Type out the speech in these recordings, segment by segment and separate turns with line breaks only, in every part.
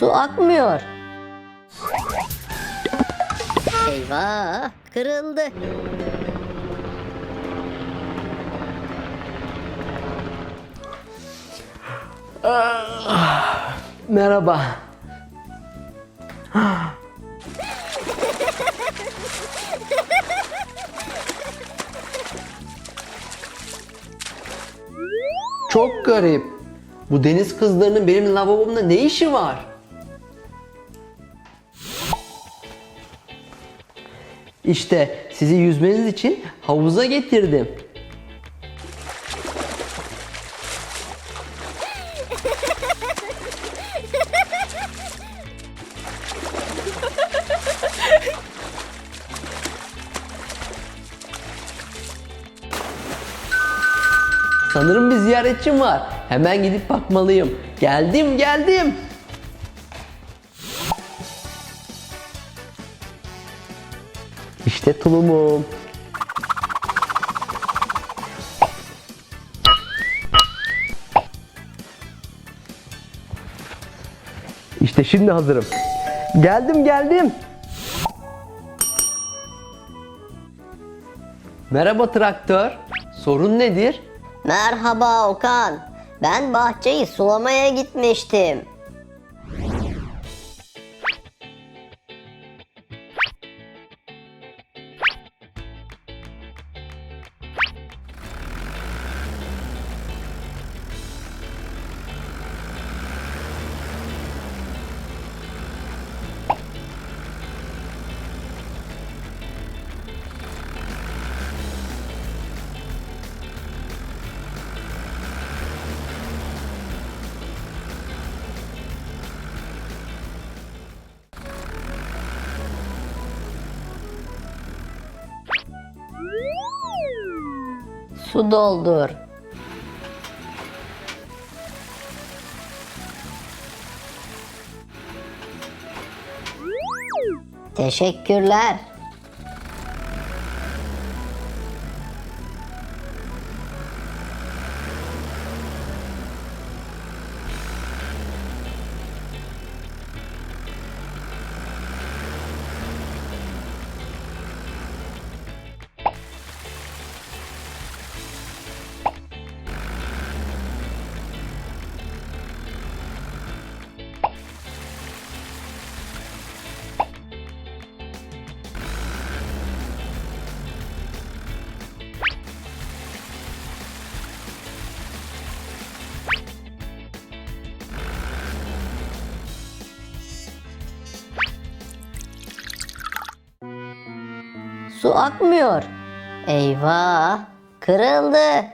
Su akmıyor. Eyvah, kırıldı.
Merhaba. Çok garip. Bu deniz kızlarının benim lavabomda ne işi var? İşte sizi yüzmeniz için havuza getirdim. Sanırım bir ziyaretçim var. Hemen gidip bakmalıyım. Geldim, geldim. İşte tulumum. İşte şimdi hazırım. Geldim, geldim. Merhaba traktör. Sorun nedir?
Merhaba Okan. Ben bahçeyi sulamaya gitmiştim. Su doldur. Teşekkürler. Su akmıyor. Eyvah, kırıldı.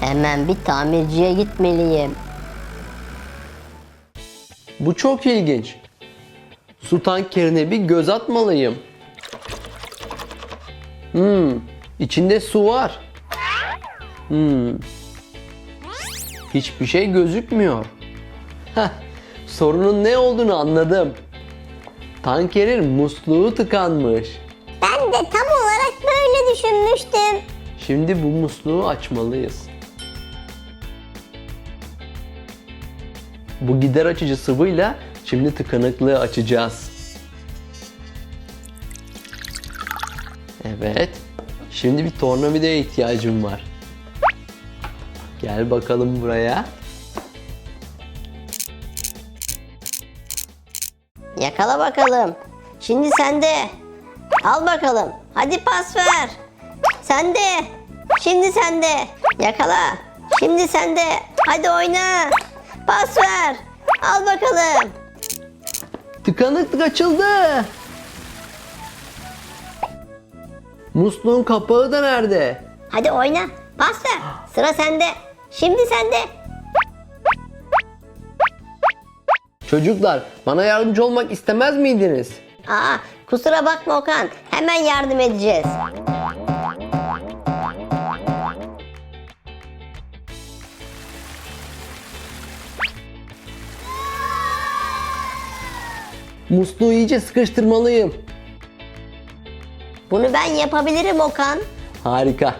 Hemen bir tamirciye gitmeliyim.
Bu çok ilginç. Su tankerine bir göz atmalıyım. Hmm, içinde su var. Hmm. Hiçbir şey gözükmüyor. Heh, sorunun ne olduğunu anladım. Tankerin musluğu tıkanmış.
Ben de tam olarak böyle düşünmüştüm.
Şimdi bu musluğu açmalıyız. Bu gider açıcı sıvıyla şimdi tıkanıklığı açacağız. Evet. Şimdi bir tornavidaya ihtiyacım var. Gel bakalım buraya.
Yakala bakalım. Şimdi sende. Al bakalım. Hadi pas ver. Sende. Şimdi sende. Yakala. Şimdi sende. Hadi oyna. Pas ver. Al bakalım.
Tıkanıklık açıldı. Musluğun kapağı da nerede?
Hadi oyna. Pas ver. Sıra sende. Şimdi sende.
Çocuklar bana yardımcı olmak istemez miydiniz?
Aa, kusura bakma Okan. Hemen yardım edeceğiz.
Musluğu iyice sıkıştırmalıyım.
Bunu ben yapabilirim Okan.
Harika.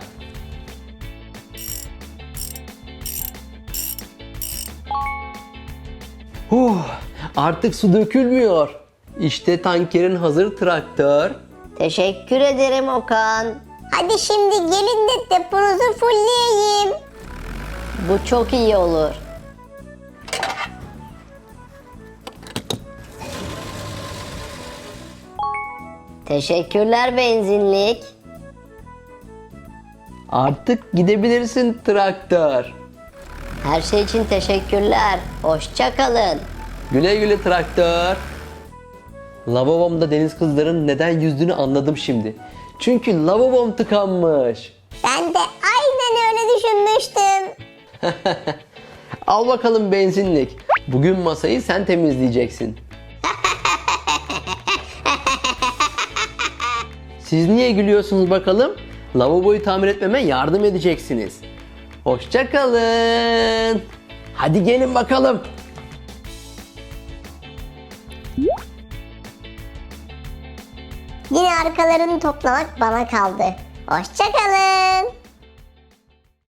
Huh, artık su dökülmüyor. İşte tankerin hazır traktör.
Teşekkür ederim Okan. Hadi şimdi gelin de deponuzu fullleyeyim. Bu çok iyi olur. Teşekkürler benzinlik.
Artık gidebilirsin traktör.
Her şey için teşekkürler. Hoşça kalın.
Güle güle traktör. Lavabomda deniz kızların neden yüzdüğünü anladım şimdi. Çünkü lavabom tıkanmış.
Ben de aynen öyle düşünmüştüm.
Al bakalım benzinlik. Bugün masayı sen temizleyeceksin. Siz niye gülüyorsunuz bakalım? Lavaboyu tamir etmeme yardım edeceksiniz. Hoşça kalın. Hadi gelin bakalım.
Yine arkalarını toplamak bana kaldı. Hoşça kalın.